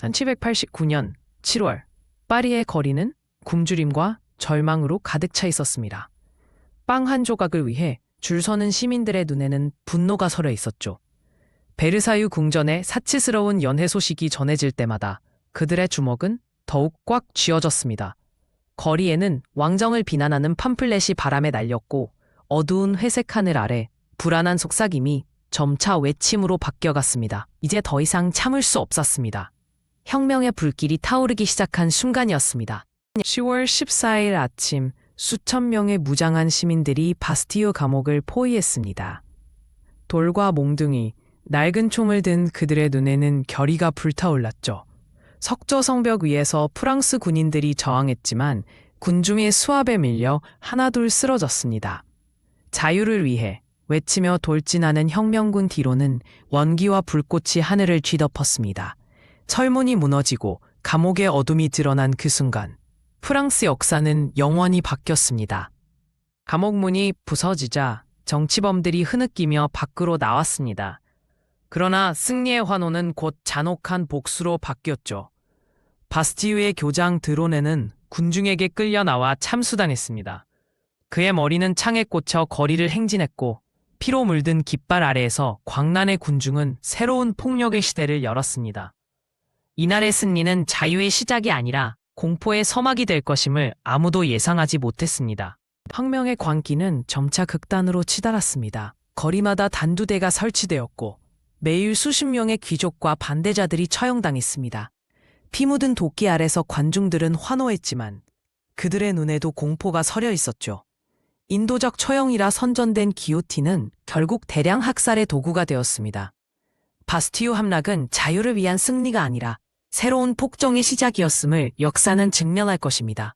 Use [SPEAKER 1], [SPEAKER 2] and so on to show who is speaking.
[SPEAKER 1] 1789년 7월 파리의 거리는 굶주림과 절망으로 가득 차 있었습니다. 빵 한 조각을 위해 줄 서는 시민들의 눈에는 분노가 서려 있었죠. 베르사유 궁전의 사치스러운 연회 소식이 전해질 때마다 그들의 주먹은 더욱 꽉 쥐어졌습니다. 거리에는 왕정을 비난하는 팜플렛이 바람에 날렸고 어두운 회색 하늘 아래 불안한 속삭임이 점차 외침으로 바뀌어갔습니다. 이제 더 이상 참을 수 없었습니다. 혁명의 불길이 타오르기 시작한 순간이었습니다. 10월 14일 아침 수천 명의 무장한 시민들이 바스티유 감옥을 포위했습니다. 돌과 몽둥이, 낡은 총을 든 그들의 눈에는 결의가 불타올랐죠. 석조 성벽 위에서 프랑스 군인들이 저항했지만 군중의 수압에 밀려 하나둘 쓰러졌습니다. 자유를 위해 외치며 돌진하는 혁명군 뒤로는 원기와 불꽃이 하늘을 쥐덮었습니다. 철문이 무너지고 감옥의 어둠이 드러난 그 순간 프랑스 역사는 영원히 바뀌었습니다. 감옥 문이 부서지자 정치범들이 흐느끼며 밖으로 나왔습니다. 그러나 승리의 환호는 곧 잔혹한 복수로 바뀌었죠. 바스티유의 교장 드로네는 군중에게 끌려 나와 참수당했습니다. 그의 머리는 창에 꽂혀 거리를 행진했고 피로 물든 깃발 아래에서 광란의 군중은 새로운 폭력의 시대를 열었습니다. 이날의 승리는 자유의 시작이 아니라 공포의 서막이 될 것임을 아무도 예상하지 못했습니다. 혁명의 광기는 점차 극단으로 치달았습니다. 거리마다 단두대가 설치되었고 매일 수십 명의 귀족과 반대자들이 처형당했습니다. 피 묻은 도끼 아래서 관중들은 환호했지만 그들의 눈에도 공포가 서려 있었죠. 인도적 처형이라 선전된 기요틴은 결국 대량 학살의 도구가 되었습니다. 바스티유 함락은 자유를 위한 승리가 아니라 새로운 폭정의 시작이었음을 역사는 증명할 것입니다.